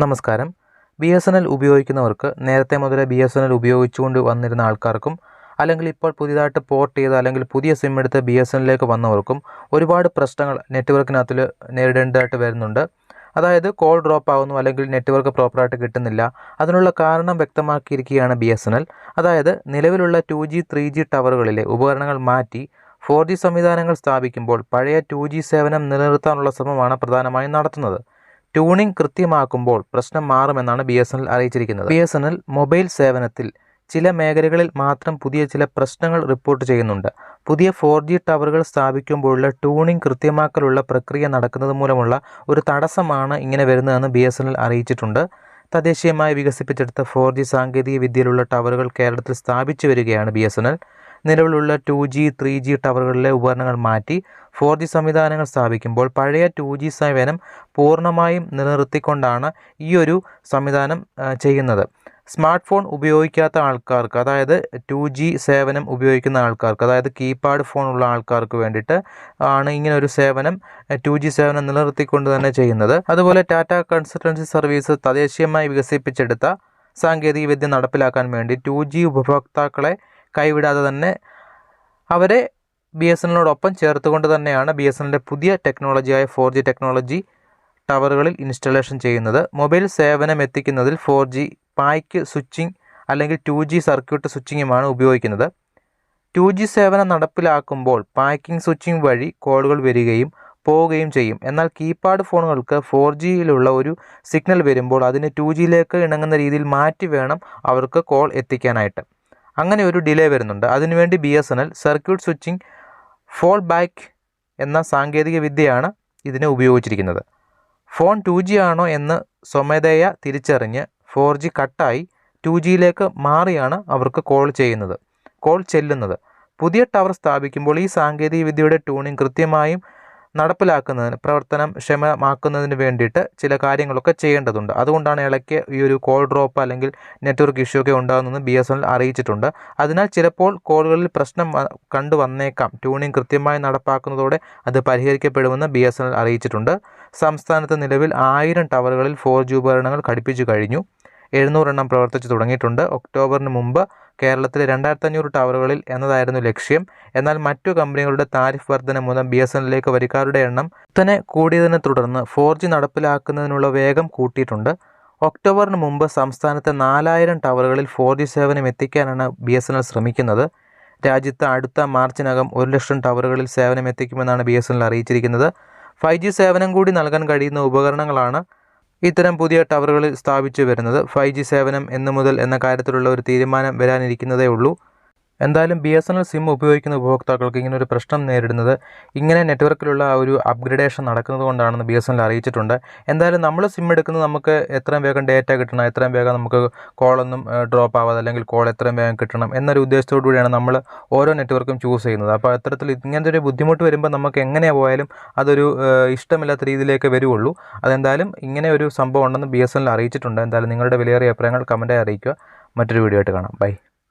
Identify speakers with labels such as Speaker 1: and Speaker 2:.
Speaker 1: നമസ്കാരം. B S N L ഉപയോഗിക്കുന്നവർക്ക് നേരത്തെ മുതലേ ബി എസ് എൻ എൽ ഉപയോഗിച്ചുകൊണ്ട് വന്നിരുന്ന ആൾക്കാർക്കും അല്ലെങ്കിൽ ഇപ്പോൾ പുതിയതായിട്ട് പോർട്ട് ചെയ്ത അല്ലെങ്കിൽ പുതിയ സിം എടുത്ത് ബി എസ് എൻ വന്നവർക്കും ഒരുപാട് പ്രശ്നങ്ങൾ നെറ്റ്വർക്കിനകത്തിൽ നേരിടേണ്ടതായിട്ട് വരുന്നുണ്ട്. അതായത് കോൾ ഡ്രോപ്പ് ആകുന്നു അല്ലെങ്കിൽ നെറ്റ്വർക്ക് പ്രോപ്പറായിട്ട് കിട്ടുന്നില്ല. അതിനുള്ള കാരണം വ്യക്തമാക്കിയിരിക്കുകയാണ് ബി എസ് എൻ എൽ. അതായത് നിലവിലുള്ള ടു ജി ത്രീ ജി ടവറുകളിലെ ഉപകരണങ്ങൾ മാറ്റി ഫോർ ജി സംവിധാനങ്ങൾ സ്ഥാപിക്കുമ്പോൾ പഴയ ടു ജി സേവനം നിലനിർത്താനുള്ള ശ്രമമാണ് പ്രധാനമായും നടത്തുന്നത്. ട്യൂണിംഗ് കൃത്യമാക്കുമ്പോൾ പ്രശ്നം മാറുമെന്നാണ് ബി എസ് എൻ എൽ അറിയിച്ചിരിക്കുന്നത്. B S N L mobile സേവനത്തിൽ ചില മേഖലകളിൽ മാത്രം പുതിയ ചില പ്രശ്നങ്ങൾ റിപ്പോർട്ട് ചെയ്യുന്നുണ്ട്. പുതിയ ഫോർ ജി ടവറുകൾ സ്ഥാപിക്കുമ്പോഴുള്ള ട്യൂണിംഗ് കൃത്യമാക്കലുള്ള പ്രക്രിയ നടക്കുന്നത് മൂലമുള്ള ഒരു തടസ്സമാണ് ഇങ്ങനെ വരുന്നതെന്ന് ബി എസ് എൻ എൽ അറിയിച്ചിട്ടുണ്ട്. തദ്ദേശീയമായി വികസിപ്പിച്ചെടുത്ത ഫോർ ജി സാങ്കേതിക വിദ്യയിലുള്ള ടവറുകൾ കേരളത്തിൽ സ്ഥാപിച്ചു വരികയാണ് ബി എസ് എൻ എൽ നിലവിലുള്ള ടു ജി ത്രീ ജി ടവറുകളിലെ ഉപകരണങ്ങൾ മാറ്റി ഫോർ ജി സംവിധാനങ്ങൾ സ്ഥാപിക്കുമ്പോൾ പഴയ ടു ജി സേവനം പൂർണമായും നിലനിർത്തിക്കൊണ്ടാണ് ഈ ഒരു സംവിധാനം ചെയ്യുന്നത്. സ്മാർട്ട് ഫോൺ ഉപയോഗിക്കാത്ത ആൾക്കാർക്ക് അതായത് ടു ജി സേവനം ഉപയോഗിക്കുന്ന ആൾക്കാർക്ക് അതായത് കീപാഡ് ഫോൺ ഉള്ള ആൾക്കാർക്ക് വേണ്ടിയിട്ട് ആണ് ഇങ്ങനെ ഒരു സേവനം ടു ജി സേവനം നിലനിർത്തിക്കൊണ്ട് തന്നെ ചെയ്യുന്നത്. അതുപോലെ ടാറ്റ കൺസൾട്ടൻസി സർവീസ് തദ്ദേശീയമായി വികസിപ്പിച്ചെടുത്ത സാങ്കേതിക വിദ്യ നടപ്പിലാക്കാൻ വേണ്ടി ടു ജി ഉപഭോക്താക്കളെ കൈവിടാതെ തന്നെ അവരെ ബി എസ് എന്നിനോടൊപ്പം ചേർത്തുകൊണ്ട് തന്നെയാണ് ബി എസ് എന്നിന്റെ പുതിയ ടെക്നോളജിയായ ഫോർ ജി ടെക്നോളജി ടവറുകളിൽ ഇൻസ്റ്റലേഷൻ ചെയ്യുന്നത്. മൊബൈൽ സേവനം എത്തിക്കുന്നതിൽ ഫോർ ജി പായ്ക്ക് സ്വിച്ചിങ് അല്ലെങ്കിൽ ടു ജി സർക്യൂട്ട് സ്വിച്ചിങ്ങുമാണ് ഉപയോഗിക്കുന്നത്. ടു ജി സേവനം നടപ്പിലാക്കുമ്പോൾ പാക്കിംഗ് സ്വിച്ചിങ് വഴി കോളുകൾ വരികയും പോവുകയും ചെയ്യും. എന്നാൽ കീപാഡ് ഫോണുകൾക്ക് ഫോർ ജിയിലുള്ള ഒരു സിഗ്നൽ വരുമ്പോൾ അതിനെ ടു ജിയിലേക്ക് ഇണങ്ങുന്ന രീതിയിൽ മാറ്റി വേണം അവർക്ക് കോൾ എത്തിക്കാനായിട്ട്. അങ്ങനെ ഒരു ഡിലേ വരുന്നുണ്ട്. അതിനുവേണ്ടി B S N L circuit switching fall back എന്ന സാങ്കേതിക വിദ്യയാണ് ഇതിനെ ഉപയോഗിച്ചിരിക്കുന്നത്. ഫോൺ ടു ജി ആണോ എന്ന് സ്വമേധയ തിരിച്ചറിഞ്ഞ് ഫോർ ജി കട്ടായി ടു ജിയിലേക്ക് മാറിയാണ് അവർക്ക് കോൾ ചെയ്യുന്നത് കോൾ ചെല്ലുന്നത്. പുതിയ ടവർ സ്ഥാപിക്കുമ്പോൾ ഈ സാങ്കേതിക വിദ്യയുടെ ട്യൂണിംഗ് കൃത്യമായും നടപ്പിലാക്കുന്നതിന് പ്രവർത്തനം ക്ഷമമാക്കുന്നതിന് വേണ്ടിയിട്ട് ചില കാര്യങ്ങളൊക്കെ ചെയ്യേണ്ടതുണ്ട്. അതുകൊണ്ടാണ് ഇളയ്ക്ക് ഈ ഒരു കോൾ ഡ്രോപ്പ് അല്ലെങ്കിൽ നെറ്റ്വർക്ക് ഇഷ്യൂ ഒക്കെ ഉണ്ടാകുന്നതെന്ന് ബി എസ് എൻ അറിയിച്ചിട്ടുണ്ട്. അതിനാൽ ചിലപ്പോൾ കോളുകളിൽ പ്രശ്നം കണ്ടു വന്നേക്കാം. ട്യൂണിംഗ് കൃത്യമായി നടപ്പാക്കുന്നതോടെ അത് പരിഹരിക്കപ്പെടുമെന്ന് ബി എസ് എൻ അറിയിച്ചിട്ടുണ്ട്. സംസ്ഥാനത്ത് നിലവിൽ ആയിരം ടവറുകളിൽ ഫോർ ജി ഉപകരണങ്ങൾ ഘടിപ്പിച്ചു കഴിഞ്ഞു. എഴുന്നൂറെണ്ണം പ്രവർത്തിച്ചു തുടങ്ങിയിട്ടുണ്ട്. ഒക്ടോബറിന് മുമ്പ് കേരളത്തിലെ രണ്ടായിരത്തി അഞ്ഞൂറ് ടവറുകളിൽ എന്നതായിരുന്നു ലക്ഷ്യം. എന്നാൽ മറ്റു കമ്പനികളുടെ താരിഫ് വർധന മൂലം ബി എസ് എന്നിലേക്ക് വരിക്കാരുടെ എണ്ണം കുത്തനെ കൂടിയതിനെ തുടർന്ന് ഫോർ ജി നടപ്പിലാക്കുന്നതിനുള്ള വേഗം കൂട്ടിയിട്ടുണ്ട്. ഒക്ടോബറിന് മുമ്പ് സംസ്ഥാനത്തെ നാലായിരം ടവറുകളിൽ ഫോർ ജി സേവനം എത്തിക്കാനാണ് ബി എസ് എൻ എൽ ശ്രമിക്കുന്നത്. രാജ്യത്ത് അടുത്ത മാർച്ചിനകം ഒരു ലക്ഷം ടവറുകളിൽ സേവനം എത്തിക്കുമെന്നാണ് ബി എസ് എൻ എൽ അറിയിച്ചിരിക്കുന്നത്. ഫൈവ് ജി സേവനം കൂടി നൽകാൻ കഴിയുന്ന ഉപകരണങ്ങളാണ് ഇത്തരം പുതിയ ടവറുകളിൽ സ്ഥാപിച്ചു വരുന്നത് ഫൈവ് സേവനം എന്നു മുതൽ എന്ന കാര്യത്തിലുള്ള ഒരു തീരുമാനം വരാനിരിക്കുന്നതേ ഉള്ളൂ എന്തായാലും B S N L SIM ഉപയോഗിക്കുന്ന ഉപഭോക്താക്കൾക്ക് ഇങ്ങനെ ഒരു പ്രശ്നം നേരിടുന്നത് ഇങ്ങനെ നെറ്റ്വർക്കിലുള്ള ആ ഒരു അപ്ഗ്രഡേഷൻ നടക്കുന്നത് കൊണ്ടാണെന്ന് ബി എസ് എൻ എൽ അറിയിച്ചിട്ടുണ്ട്. എന്തായാലും നമ്മൾ സിം എടുക്കുന്നത് നമുക്ക് എത്രയും വേഗം ഡേറ്റ കിട്ടണം എത്രയും വേഗം നമുക്ക് കോളൊന്നും ഡ്രോപ്പ് ആവാതെ അല്ലെങ്കിൽ കോൾ എത്രയും വേഗം കിട്ടണം എന്നൊരു ഉദ്ദേശത്തോടു കൂടിയാണ് നമ്മൾ ഓരോ നെറ്റ്വർക്കും ചൂസ് ചെയ്യുന്നത്. അപ്പോൾ അത്തരത്തിൽ ഇങ്ങനത്തെ ഒരു ബുദ്ധിമുട്ട് വരുമ്പോൾ നമുക്ക് എങ്ങനെ പോയാലും അതൊരു ഇഷ്ടമില്ലാത്ത രീതിയിലേക്ക് വരുള്ളൂ അതെന്തായാലും ഇങ്ങനെ ഒരു സംഭവം ഉണ്ടെന്ന് ബി എസ് എൻ എൽ അറിയിച്ചിട്ടുണ്ട്. എന്തായാലും നിങ്ങളുടെ വിലയേറിയ അഭിപ്രായങ്ങൾ കമന്റായി അറിയിക്കുക. മറ്റൊരു വീഡിയോ ആയിട്ട് കാണാം. ബൈ